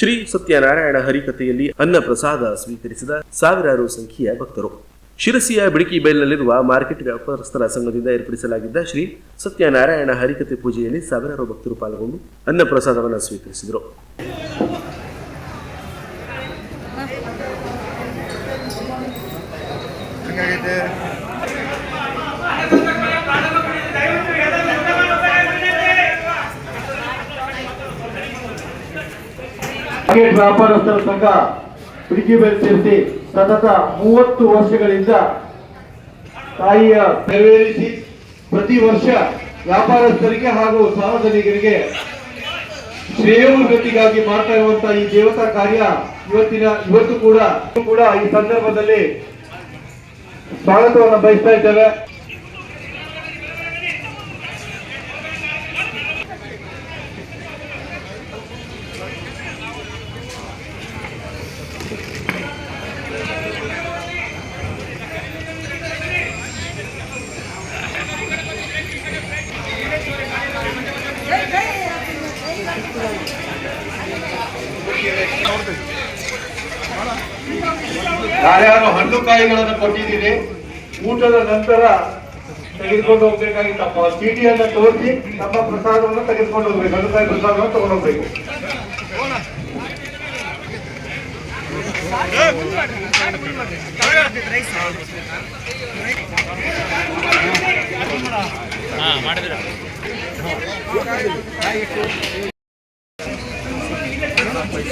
ಶ್ರೀ ಸತ್ಯನಾರಾಯಣ ಹರಿಕಥೆಯಲ್ಲಿ ಅನ್ನ ಪ್ರಸಾದ ಸ್ವೀಕರಿಸಿದ ಸಾವಿರಾರು ಸಂಖ್ಯೆಯ ಭಕ್ತರು. ಶಿರಸಿಯ ಬಿಡಕಿ ಬೈಲ್ನಲ್ಲಿರುವ ಮಾರ್ಕೆಟ್ ವ್ಯಾಪಾರಸ್ಥರ ಸಂಘದಿಂದ ಏರ್ಪಡಿಸಲಾಗಿದ್ದ ಶ್ರೀ ಸತ್ಯನಾರಾಯಣ ಹರಿಕಥೆ ಪೂಜೆಯಲ್ಲಿ ಸಾವಿರಾರು ಭಕ್ತರು ಪಾಲ್ಗೊಂಡು ಅನ್ನ ಪ್ರಸಾದವನ್ನು ಸ್ವೀಕರಿಸಿದರು. ಮಾರ್ಕೆಟ್ ವ್ಯಾಪಾರಸ್ಥರ ಸಂಘ ಬಿಡಿಕಿಬೇಲ್ ಸೇರಿಸಿ ಸತತ ಮೂವತ್ತು ವರ್ಷಗಳಿಂದ ತಾಯಿಯ ನೆರವೇರಿಸಿ ಪ್ರತಿ ವರ್ಷ ವ್ಯಾಪಾರಸ್ಥರಿಗೆ ಹಾಗೂ ಸಾರ್ವಜನಿಕರಿಗೆ ಶ್ರೇಯೋಗತಿಗಾಗಿ ಮಾಡ್ತಾ ಇರುವಂತಹ ಈ ದೇವತಾ ಕಾರ್ಯ ಇವತ್ತಿನ, ಇವತ್ತು ಕೂಡ ಕೂಡ ಈ ಸಂದರ್ಭದಲ್ಲಿ ಸ್ವಾಗತವನ್ನು ಬಯಸ್ತಾ ಇದ್ದೇವೆ. ಯಾರ್ಯಾರು ಹಣ್ಣು ಕಾಯಿಗಳನ್ನು ಕೊಟ್ಟಿದ್ದೀರಿ ಊಟದ ನಂತರ ತೆಗೆದುಕೊಂಡು ಹೋಗ್ಬೇಕಾಗಿ ತಮ್ಮ ಚೀಟಿಯನ್ನು ತೋರಿಸಿ ತಮ್ಮ ಪ್ರಸಾದವನ್ನು ತೆಗೆದುಕೊಂಡು ಹೋಗ್ಬೇಕು. ಹಣ್ಣು ಕಾಯಿ ಪ್ರಸಾದವನ್ನು ತಗೊಂಡು ಹೋಗ್ಬೇಕು. ವಿನಂತಿ